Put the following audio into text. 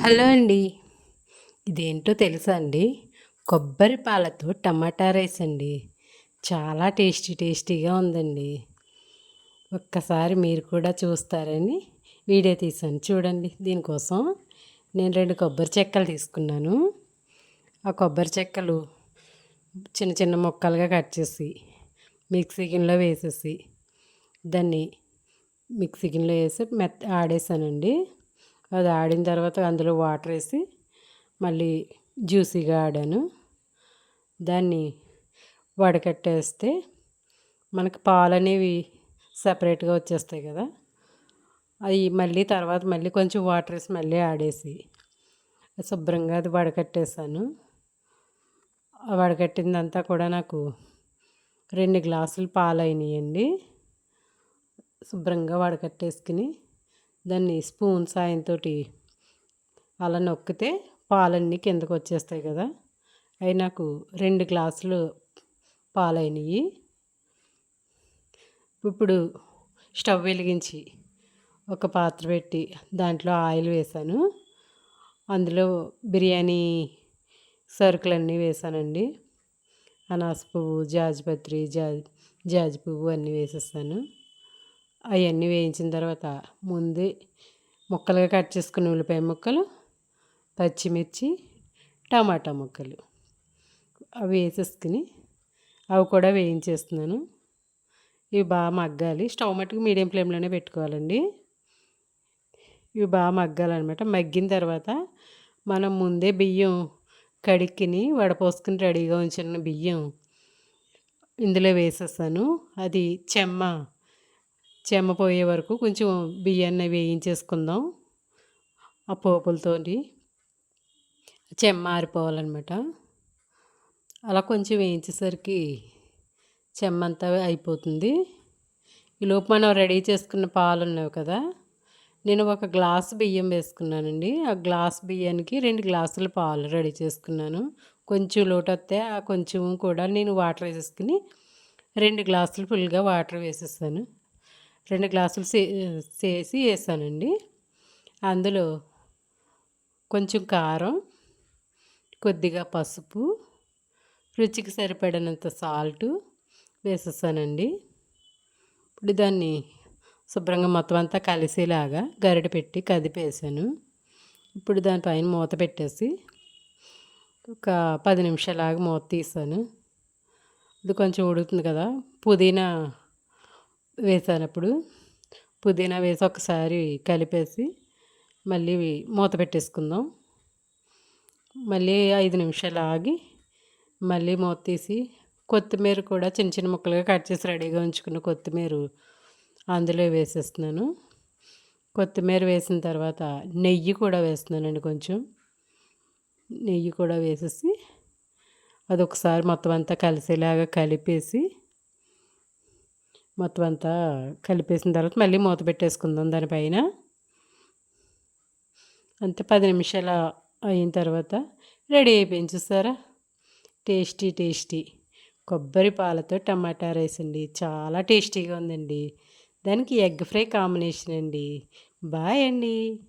Hello అండి. ఇదేంటో తెలుసా అండి? కొబ్బరి పాలతో టమాటా రైస్ అండి. చాలా టేస్టీ టేస్టీగా ఉందండి. ఒక్కసారి మీరు కూడా చూస్తారని వీడియో తీసాను. చూడండి దీనికోసం నేను రెండు కొబ్బరి చెక్కలు తీసుకున్నాను. ఆ కొబ్బరి చెక్కలు చిన్న చిన్న ముక్కలుగా కట్ చేసి మిక్సీ గిన్నెలో వేసేసి దాన్ని మిక్సీ గిన్నెలో వేసి మెత్త ఆడేసానండి. అది ఆడిన తర్వాత అందులో వాటర్ వేసి మళ్ళీ జ్యూసీగా ఆడాను. దాన్ని వడకట్టేస్తే మనకు పాలు అనేవి సపరేట్గా వచ్చేస్తాయి కదా. అవి మళ్ళీ తర్వాత మళ్ళీ కొంచెం వాటర్ వేసి మళ్ళీ ఆడేసి శుభ్రంగా అది వడకట్టేసాను. వడకట్టిందంతా కూడా నాకు రెండు గ్లాసులు పాలు అయినాయండి శుభ్రంగా వడకట్టేసుకుని దాన్ని స్పూన్ సాయంతో అలా నొక్కితే పాలన్నీ కిందకు వచ్చేస్తాయి కదా. అవి నాకు రెండు గ్లాసులు పాలైనవి ఇప్పుడు స్టవ్ వెలిగించి ఒక పాత్ర పెట్టి దాంట్లో ఆయిల్ వేసాను. అందులో బిర్యానీ సరుకులన్నీ వేసానండి. అనాస పువ్వు జాజిపత్రి జా జాజి పువ్వు అన్నీ వేసేస్తాను. అవన్నీ వేయించిన తర్వాత ముందే ముక్కలుగా కట్ చేసుకున్న ఉల్లిపాయ ముక్కలు పచ్చిమిర్చి టమాటా ముక్కలు అవి వేసేసుకుని అవి కూడా వేయించేస్తున్నాను. ఇవి బాగా మగ్గాలి. స్టవ్ మట్టుకు మీడియం ఫ్లేమ్లోనే పెట్టుకోవాలండి. ఇవి బాగా మగ్గాలన్నమాట. మగ్గిన తర్వాత మనం ముందే బియ్యం కడిక్కిని వడపోసుకుని రెడీగా ఉంచిన బియ్యం ఇందులో వేసేస్తాను. అది చెమ్మ చెమ్మ పోయే వరకు కొంచెం బియ్యాన్ని వేయించేసుకుందాం ఆ పోపులతో చెమ్మ ఆరిపోవాలన్నమాట. అలా కొంచెం వేయించేసరికి చెమ్మ అంతా అయిపోతుంది. ఈలోపు మనం రెడీ చేసుకున్న పాలు ఉన్నావు కదా నేను ఒక గ్లాస్ బియ్యం వేసుకున్నానండి. ఆ గ్లాస్ బియ్యానికి రెండు గ్లాసుల పాలు రెడీ చేసుకున్నాను. కొంచెం లోటు వస్తే ఆ కొంచెం కూడా నేను వాటర్ వేసేసుకుని రెండు గ్లాసులు ఫుల్గా వాటర్ వేసేస్తాను రెండు గ్లాసులు చేసి వేసానండి అందులో కొంచెం కారం కొద్దిగా పసుపు రుచికి సరిపడినంత సాల్ట్ వేసేసానండి ఇప్పుడు దాన్ని శుభ్రంగా మొత్తం అంతా కలిసేలాగా గరిట పెట్టి కదిపేసాను. ఇప్పుడు దానిపైన మూత పెట్టేసి ఒక పది నిమిషాలాగా మూత తీసాను. ఇది కొంచెం ఉడుకుతుంది కదా పుదీనా వేసానప్పుడు పుదీనా వేసి ఒకసారి కలిపేసి మళ్ళీ మూత పెట్టేసుకుందాం. మళ్ళీ ఐదు నిమిషాలు ఆగి మళ్ళీ మూత తీసి కొత్తిమీర కూడా చిన్న చిన్న ముక్కలుగా కట్ చేసి రెడీగా ఉంచుకున్న కొత్తిమీర అందులో వేసేస్తున్నాను. కొత్తిమీర వేసిన తర్వాత నెయ్యి కూడా వేస్తున్నానండి కొంచెం. నెయ్యి కూడా వేసేసి అది ఒకసారి మొత్తం అంతా కలిసేలాగా కలిపేసి మొత్తం అంతా కలిపేసిన తర్వాత మళ్ళీ మూత పెట్టేసుకుందాం దానిపైన. అంతే పది నిమిషాలు అయిన తర్వాత రెడీ అయిపోయింది చూసారా? Tasty tasty. కొబ్బరి పాలతో టమాటా రైస్ అండి. చాలా టేస్టీగా ఉందండి. దానికి ఎగ్ ఫ్రై కాంబినేషన్ అండి. బాయ్ అండి.